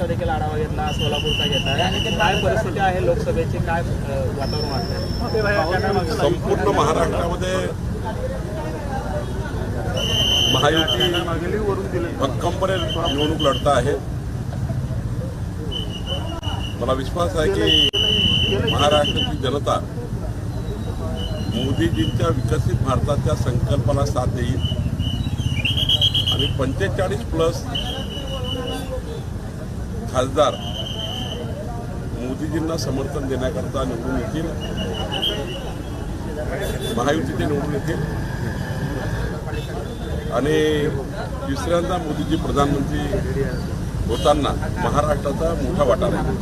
जिल्ह्यांचा देखील आढावा घेतला सोलापूरचा घेत आहे आणि काय परिस्थिती आहे लोकसभेची काय वातावरण वाटतं संपूर्ण महाराष्ट्रामध्ये महायुती भक्कमपणे निवडणूक लढता आहे. मला विश्वास आहे की महाराष्ट्राची जनता मोदीजींच्या विकसित भारताच्या संकल्पना साथ देईल. आणि पंचेचाळीस प्लस खासदार मोदीजींना समर्थन देण्याकरता निवडून येतील. महायुतीचे निवडून येतील. आणि तिसऱ्यांदा मोदीजी प्रधानमंत्री होताना महाराष्ट्राचा मोठा वाटा राहील.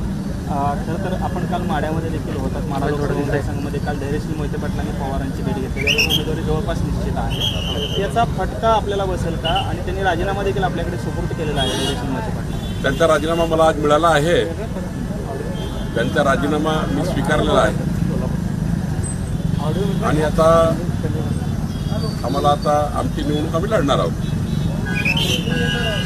खरं तर आपण काल माड्यामध्ये देखील होतात. माडा मतदारसंघामध्ये काल धैर्यशील मोहिते पाटलांनी पवारांची भेट घेतली. उमेदवारी जवळपास निश्चित आहे. याचा फटका आपल्याला बसेल का? आणि त्यांनी राजीनामा देखील आपल्याकडे सुपूर्द केलेला आहे धैर्यशील मोहिते पाटला त्यांचा राजीनामा मला आज मिळाला आहे. त्यांचा राजीनामा मी स्वीकारलेला आहे. आणि आता आम्हाला आता आमची निवडणूक आम्ही लढणार आहोत.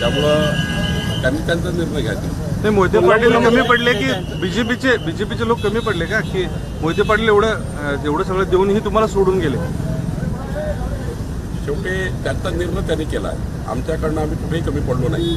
त्यामुळं त्यांनी त्यांचा निर्णय घ्यायचा. नाही मोहिते पाटील कमी पडले की बीजेपीचे बीजेपीचे लोक कमी पडले का? की मोहिते पाटील एवढं एवढं सगळं देऊनही तुम्हाला सोडून गेले? शेवटी त्यांचा निर्णय त्यांनी केला आहे. आमच्याकडनं आम्ही कुठेही कमी पडलो नाही.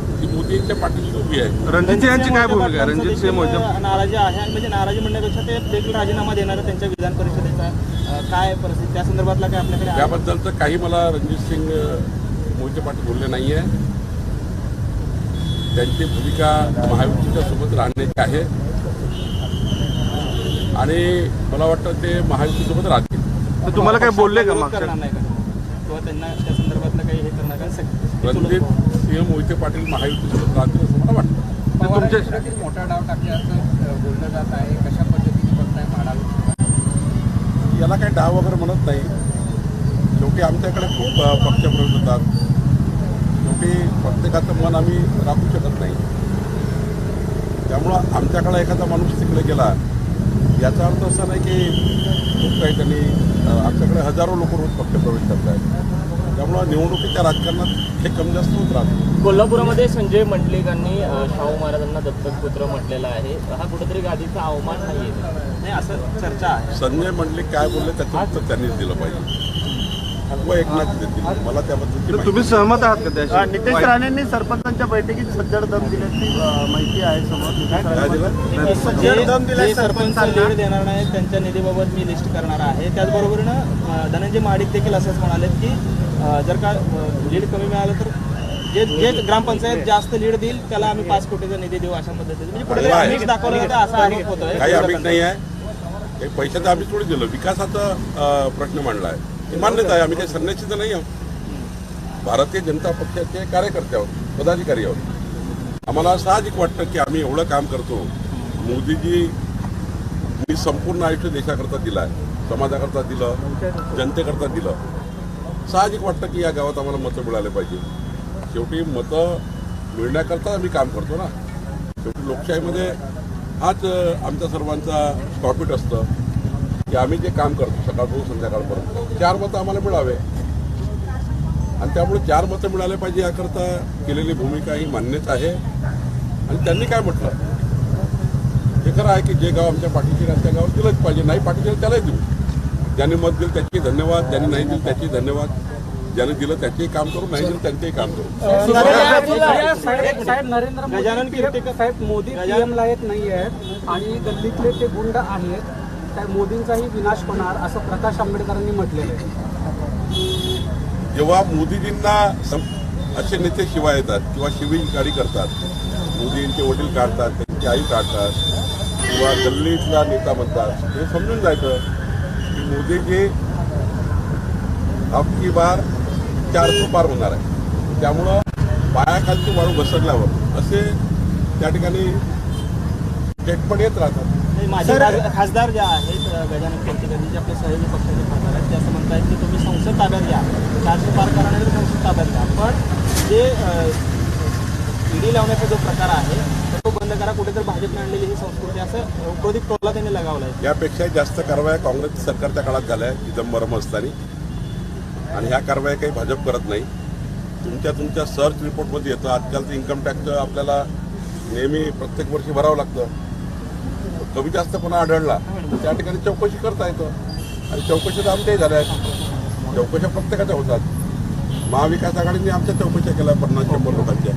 ती मोदींच्या पाठीशी उभी आहे. रणजित यांची काय भूमिका रणजित सिंह नाराजी आहे आणि म्हणजे नाराजी म्हणण्यापेक्षा ते देखील राजीनामा देणार आहे त्यांच्या विधान परिषदेचा. काय परिस्थिती? त्या संदर्भातला काय आपल्याकडे? त्याबद्दल तर काही मला रणजित सिंग मोहिते पाटील बोलले नाही आहे त्यांची भूमिका महायुतीच्या सोबत राहण्याची आहे. आणि मला वाटतं ते महायुतीसोबत राहतील. तर तुम्हाला काय बोलले का? किंवा त्यांना त्या संदर्भातलं काही हे करणार का सग- रणजित सिंह मोहिते पाटील महायुतीसोबत राहतील असं मला वाटतं. मोठा डाव टाकल्याचं बोललं जात आहे. कशा पद्धतीने बघताय माडाला याला काही डाव वगैरे म्हणत नाही. शेवटी आमच्याकडे खूप अ, पक्षप्रवेश होतात. शेवटी प्रत्येकाचं मन आम्ही राखू शकत नाही. त्यामुळं आमच्याकडे एखादा माणूस तिकडे गेला याचा अर्थ असा नाही की खूप काही त्यांनी आमच्याकडे हजारो लोक रोज पक्षप्रवेश करत आहेत त्यामुळं निवडणुकीच्या राजकारणात हे कमी जास्त होत राहतं. कोल्हापुरामध्ये संजय मंडलिकांनी शाहू महाराजांना दत्तक पुत्र म्हटलेला आहे. हा कुठेतरी गादीचा अवमान नाहीये. नाही असं चर्चा आहे. संजय मंडलिक काय बोलले त्याचं त्यांनीच दिलं पाहिजे. व एकनाथ देतील. मला त्याबद्दलची तर माहिती तुम्ही सहमत आहात का त्याशी? नितेश राणेंनी सरपंचांच्या बैठकीत सज्जड दम दिल्याची माहिती आहे समोर. जे दम सरपंच. लीड देणार नाही त्यांच्या निधीबाबत मी लिस्ट करणार आहे. त्याचबरोबरीनं धनंजय महाडिक देखील असंच म्हणाले की जर का लीड कमी मिळालं तर जे जे ग्रामपंचायत जास्त लीड देईल त्याला आम्ही पाच कोटीचा निधी देऊ अशा पद्धतीने. म्हणजे कुठेतरी दाखवलं जातं असा आरोप होतोय. काही आम्ही नाही आहे. पैशाचं आम्ही थोडी दिलं. विकासाचा प्रश्न मांडला आहे. हे मान्यच आहे. आम्ही काही संन्यासी तर नाही आहोत. भारतीय जनता पक्षाचे कार्यकर्ते आहोत पदाधिकारी आहोत. आम्हाला साहजिक वाटतं की आम्ही एवढं काम करतो. मोदीजी मी संपूर्ण आयुष्य देशाकरता दिलं आहे समाजाकरता दिलं जनतेकरता दिलं. साहजिक वाटतं की या गावात आम्हाला मतं मिळाले पाहिजे. शेवटी मतं मिळण्याकरता आम्ही काम करतो ना. शेवटी लोकशाहीमध्ये हाच आमच्या सर्वांचा प्रॉफिट असतं. की आम्ही जे काम करतो सकाळपासून संध्याकाळपर्यंत चार मतं आम्हाला मिळावे. आणि त्यामुळे चार मतं मिळाले पाहिजे याकरता केलेली भूमिका ही मान्यच आहे. आणि त्यांनी काय म्हटलं? हे खरं आहे की जे गाव आमच्या पाठीशी राहतं त्या गावात दिलंच पाहिजे. नाही पाठीशी त्यालाही देऊ ज्यांनी मत दिलं त्याचे धन्यवाद. ज्यांनी नाही दिलं त्याचे धन्यवाद. ज्याने दिलं त्याचेही काम करू नाही दिलं त्यांचेही काम करू. साहेब नरेंद्र गजानन मोदी कीर्तिकर- साहेब मोदी पीएम लायक नाही आहेत आणि गल्लीतले ते गुंड आहेत. त्या मोदींचाही विनाश होणार असं प्रकाश आंबेडकरांनी म्हटलेलं आहे. जेव्हा मोदीजींना असे नेते शिवाय येतात किंवा शिवीगाडी करतात मोदींचे वडील काढतात त्यांची आई काढतात किंवा गल्लीतला नेता म्हणतात हे समजून जायचं की मोदीजी अबकी बार चारशे पार होणार आहे. त्यामुळं पायाखालची वाळू घसरल्यावर असे त्या ठिकाणी थेट पण येत राहतात. माझे खास- खासदार जे आहेत गजानन कीर्तीकर जे आपले सहयोगी पक्षाचे खासदार आहेत ते असं म्हणतायत की तुम्ही संसद ताब्यात घ्या. चारशे पार करा नाही तर संसद ताब्यात घ्या. पण जे ईडी लावण्याचा जो प्रकार आहे तो बंद करा. कुठेतरी भाजपने आणलेली ही संस्कृती असं उपरोधिक टोला त्यांनी लगावला आहे. यापेक्षा जास्त कारवाया काँग्रेस सरकारच्या काळात झाल्या. चिदंबरम असताना. आणि ह्या कारवाया काही भाजप करत नाही. तुमच्या तुमच्या सर्च रिपोर्टमध्ये येतं. आजकालचं इन्कम टॅक्स आपल्याला नेहमी प्रत्येक वर्षी भरावं लागतं. कमी जास्तपणा आढळला. तर त्या ठिकाणी चौकशी करता येतं. आणि चौकशी तर आमच्याही झाल्या. आहेत चौकशा प्रत्येकाच्या होतात. महाविकास आघाडीने आमच्या चौकशा केल्या पन्नास शंभर लोकांच्या.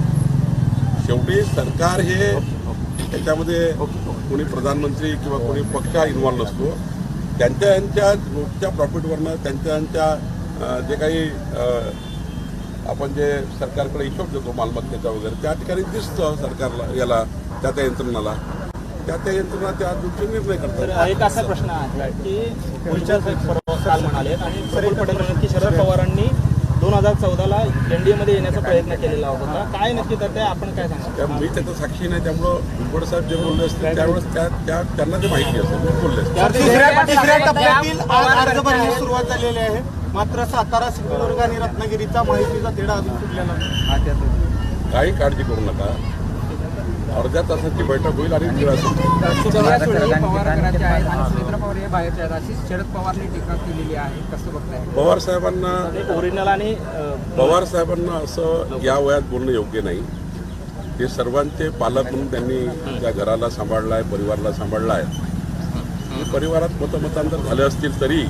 शेवटी सरकार हे त्याच्यामध्ये कोणी प्रधानमंत्री किंवा कोणी पक्ष इन्व्हॉल्व नसतो. त्यांच्या यांच्या रोजच्या प्रॉफिटवरनं त्यांच्या यांच्या जे काही आपण जे सरकारकडे हिशोब देतो मालमत्तेचा वगैरे त्या ठिकाणी दिसतं सरकारला याला त्या त्या यंत्रणाला. त्या त्या यंत्रणा त्या दृष्टी निर्णय करतात. एक असा प्रश्न आहे की पुढच्या परवा काल म्हणाले आणि पटेल म्हणाले की शरद पवारांनी दोन हजार चौदाला एनडीएमध्ये येण्याचा प्रयत्न केलेला होता. काय नक्की तर ते आपण काय सांगा? त्या मी त्याचं साक्षी नाही त्यामुळं भुजबळ साहेब जे बोलले असतील त्यावेळेस त्या त्या त्यांना ते माहिती असेल बोलले असतील. तिसऱ्या तिसऱ्या टप्प्यातील आज अर्ज भरण्यास सुरुवात झालेली आहे. मात्र सातारा सिंधुदुर्ग आणि रत्नागिरीचा माहितीचा तेढा अजून सुटलेला नाही. काही काळजी करू नका. अर्ध्या तासाची बैठक होईल आणि वेळ असेल. सुप्रिया सुळे पवार आहेत आणि पवार हे बाहेरचे आहेत. अशी शरद पवारने टीका केलेली आहे. कसं बघताय? पवार साहेबांना ओरिजिनल आणि पवार साहेबांना असं या वयात बोलणं योग्य नाही. ते सर्वांचे पालक म्हणून त्यांनी त्या घराला सांभाळला आहे परिवाराला सांभाळला आहे परिवारात मतमतांतर झाले असतील तरी